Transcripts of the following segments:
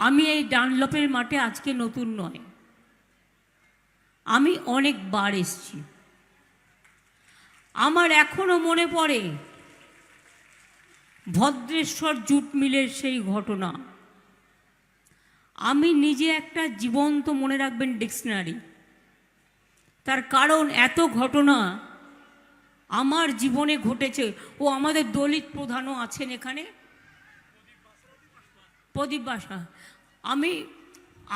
আমি এই ডানলপের মাঠে আজকে নতুন নয়। আমি অনেকবার এসছি। আমার এখনও মনে পড়ে ভদ্রেশ্বর জুট মিলের সেই ঘটনা। আমি নিজে একটা জীবন্ত মনে রাখবেন ডিকশনারি। তার কারণ এত ঘটনা আমার জীবনে ঘটেছে। ও আমাদের দলিত প্রধানও আছেন এখানে। প্রদীপ বাসা। আমি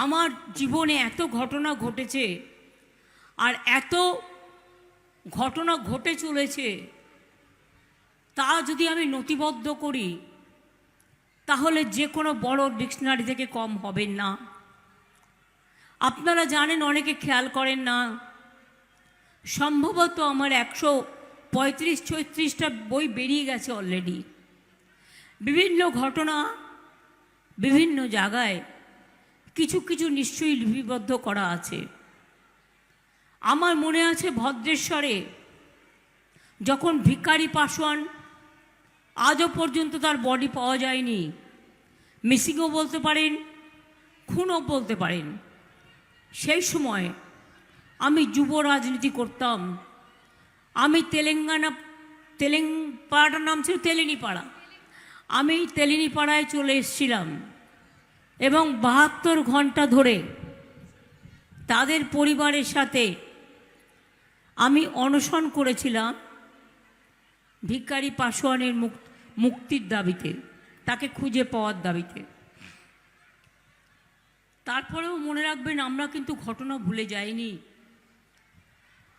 আমার জীবনে এত ঘটনা ঘটেছে আর এত ঘটনা ঘটে চলেছে, তা যদি আমি নথিবদ্ধ করি, তাহলে যে কোনো বড় ডিকশনারি থেকে কম হবে না। আপনারা জানেন, অনেকে খেয়াল করেন না, সম্ভবত আমার একশো পঁয়ত্রিশ ছত্রিশটা বই বেরিয়ে গেছে অলরেডি বিভিন্ন ঘটনা বিভিন্ন জায়গায় কিছু কিছু নিশ্চয়ই লিপিবদ্ধ করা আছে। আমার মনে আছে ভদ্রেশ্বরে যখন ভিকারি পাশোয়ান আজও পর্যন্ত তার বডি পাওয়া যায়নি, মিসিংও বলতে পারেন, খুনও বলতে পারেন, সেই সময় আমি যুব রাজনীতি করতাম। আমি তেলেঙ্গানা তেলেং পাড়াটার নাম ছিল তেলেনিপাড়া। আমি তেলিনিপাড়ায় চলে এসেছিলাম এবং বাহাত্তর ঘণ্টা ধরে তাদের পরিবারের সাথে আমি অনশন করেছিলাম ভিক্ষারি পাশোয়ানের মুক, মুক্তির দাবিতে, তাকে খুঁজে পাওয়ার দাবিতে। তারপরেও মনে রাখবেন আমরা কিন্তু ঘটনা ভুলে যাইনি।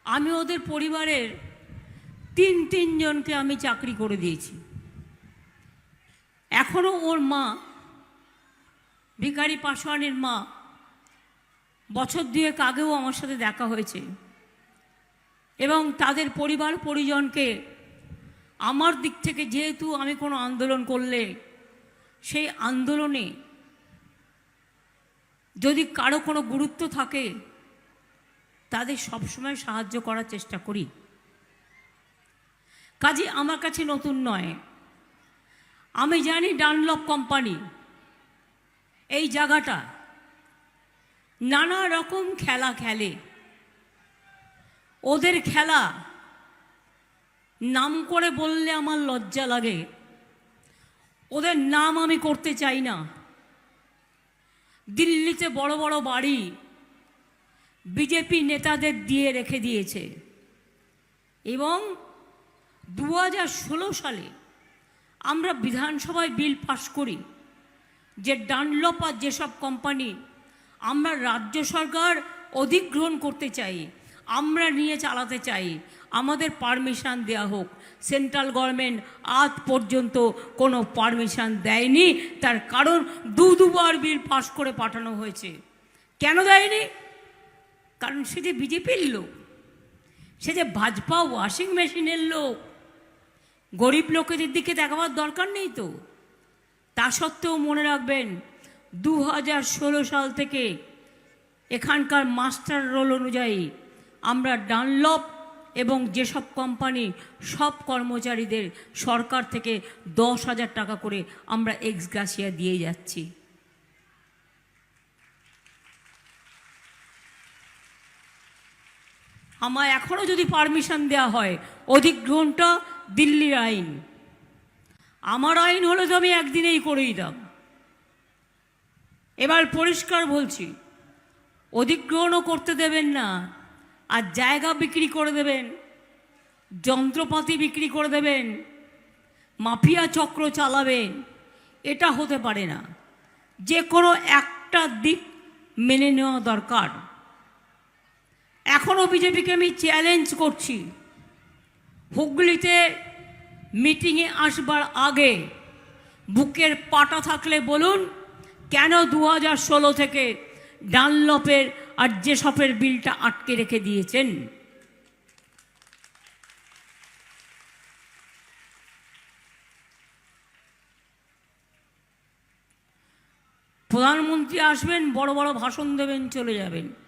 আমি ওদের পরিবারের তিন তিনজনকে আমি চাকরি করে দিয়েছি। এখনও ওর মা ভিকারি পাশোয়ানের মা, বছর দুয়েক আগেও আমার সাথে দেখা হয়েছে। এবং তাদের পরিবার পরিজনকে আমার দিক থেকে যেহেতু আমি কোনো আন্দোলন করলে, সেই আন্দোলনে যদি কারও কোনো গুরুত্ব থাকে, তাদের সবসময় সাহায্য করার চেষ্টা করি। কাজে আমার কাছে নতুন নয়। আমি জানি ডানলপ কোম্পানি এই জায়গাটা নানা রকম খেলা খেলে। ওদের খেলা নাম করে বললে আমার লজ্জা লাগে। ওদের নাম আমি করতে চাই না। দিল্লিতে বড় বড় বাড়ি বিজেপি নেতাদের দিয়ে রেখে দিয়েছে। এবং দু হাজার ষোলো সালে আমরা বিধানসভায় বিল পাশ করি। যে ডানলপ যেসব কোম্পানি, আমরা রাজ্য সরকার অধিগ্রহণ করতে চাই, আমরা নিয়ে চালাতে চাই, আমাদের পারমিশন দেওয়া হোক। সেন্ট্রাল গভর্নমেন্ট আজ পর্যন্ত কোনো পারমিশন দেয়নি, তার কারণ দু দুবার বিল পাশ করে পাঠানো হয়েছে। কেন দেয়নি? কারণ সে যে বিজেপির লোক, সে যে ভাজপা ওয়াশিং মেশিনের লোক গরিব লোকেদের দিকে দেখাবার দরকার নেই তো। তা সত্ত্বেও মনে রাখবেন দু হাজার ষোলো সাল থেকে এখানকার মাস্টার রোল অনুযায়ী আমরা ডানলপ এবং যেসব কোম্পানি, সব কর্মচারীদের সরকার থেকে দশ হাজার টাকা করে আমরা এক্স গ্রাসিয়া দিয়ে যাচ্ছি। আমায় এখনও যদি পারমিশন দেওয়া হয়, অধিগ্রহণটা দিল্লির আইন। আমার আইন হলে তো আমি একদিনেই করে দিতাম এবার পরিষ্কার বলছি, অধিগ্রহণও করতে দেবেন না, আর জায়গা বিক্রি করে দেবেন, যন্ত্রপাতি বিক্রি করে দেবেন, মাফিয়া চক্র চালাবেন, এটা হতে পারে না। যে কোনো একটা দিক মেনে নেওয়া দরকার। এখনও বিজেপিকে আমি চ্যালেঞ্জ করছি। হুগলিতে মিটিংয়ে আসবার আগে বুকের পাটা থাকলে বলুন, কেন দু হাজার ষোলো থেকে ডানলপের আর যেসবের বিলটা আটকে রেখে দিয়েছেন? প্রধানমন্ত্রী আসবেন, বড় বড় ভাষণ দেবেন, চলে যাবেন।